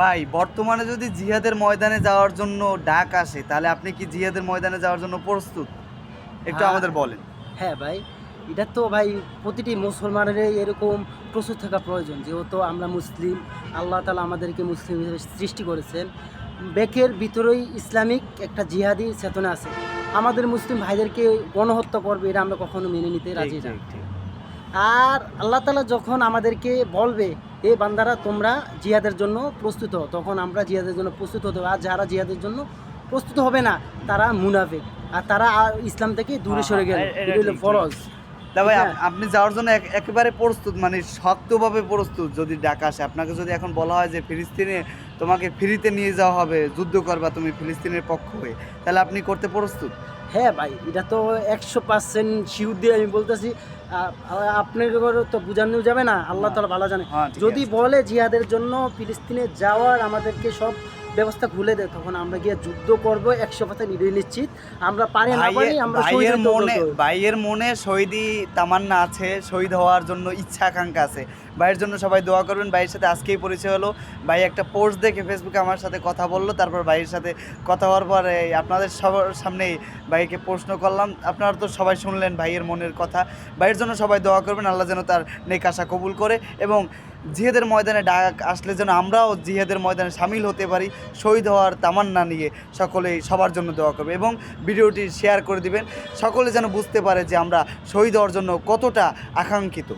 ভাই বর্তমানে যদি জিহাদের ময়দানে যাওয়ার জন্য ডাক আসে তাহলে আপনি কি জিহাদের ময়দানে যাওয়ার জন্য প্রস্তুত? একটু হ্যাঁ। আমাদের বলেন। হ্যাঁ ভাই এটা তো ভাই প্রতিটি মুসলমানেরই এরকম প্রস্তুত থাকা প্রয়োজন যেহেতু আমরা মুসলিম আল্লাহ তালা আমাদেরকে মুসলিম হিসেবে সৃষ্টি করেছেন। বেকের ভিতরেই ইসলামিক একটা জিহাদি চেতনা আছে। আমাদের মুসলিম ভাইদেরকে গণহত্যা করবে এটা আমরা কখনো মেনে নিতে রাজি না। আর আল্লাহ তালা যখন আমাদেরকে বলবে এ বান্দারা তোমরা জিহাদের জন্য প্রস্তুত হও। তখন আমরা জিহাদের জন্য প্রস্তুত হতে হবে। আর যারা জিহাদের জন্য প্রস্তুত হবে না তারা মুনাফিক। আর তারা আর ইসলাম থেকে দূরে হ্যাঁ, সরে গেল। হ্যাঁ, এটা হলো ফরজ। তা ভাই হ্যাঁ। আপনি যাওয়ার জন্য এক- একেবারে প্রস্তুত মানে শক্তভাবে প্রস্তুত যদি ডাক আসে। আপনাকে যদি এখন বলা হয় যে ফিলিস্তিনে তোমাকে ফ্রিতে নিয়ে যাওয়া হবে যুদ্ধ করবা তুমি ফিলিস্তিনের পক্ষ হয়ে তাহলে আপনি করতে প্রস্তুত? হ্যাঁ ভাই এটা তো একশো পার্সেন্ট শিউর দিয়ে আমি বলতেছি আপনার তো বোঝানো যাবে না আল্লাহ তালা ভালো জানে। হ্যাঁ যদি বলে জিহাদের জন্য ফিলিস্তিনে যাওয়ার আমাদেরকে সব ব্যবস্থা খুলে দেয় তখন আমরা গিয়ে যুদ্ধ করব একশো পার্সেন্ট নির্ণয় নিশ্চিত। আমরা পারি না পারি আমরা ভাইয়ের মনে ভাইয়ের মনে শহীদি তামান্না আছে শহীদ হওয়ার জন্য ইচ্ছা আকাঙ্ক্ষা আছে। ভাইয়ের জন্য সবাই দোয়া করবেন। ভাইয়ের সাথে আজকেই পরিচয় হলো। ভাই একটা পোস্ট দেখে ফেসবুকে আমার সাথে কথা বলল, তারপর ভাইয়ের সাথে কথা হওয়ার পরে আপনাদের সবার সামনেই ভাইকে প্রশ্ন করলাম। আপনারা তো সবাই শুনলেন ভাইয়ের মনের কথা। ভাইয়ের জন্য সবাই দোয়া করবেন, আল্লাহ যেন তার নেক আশা কবুল করে এবং জিহাদের ময়দানে ডাক আসলে যেন আমরাও জিহাদের ময়দানে সামিল হতে পারি। শহীদ হওয়ার তামান্না নিয়ে সকলেই সবার জন্য দোয়া করবে এবং ভিডিওটি শেয়ার করে দিবেন। সকলে যেন বুঝতে পারে যে আমরা শহীদ হওয়ার জন্য কতটা আকাঙ্ক্ষিত।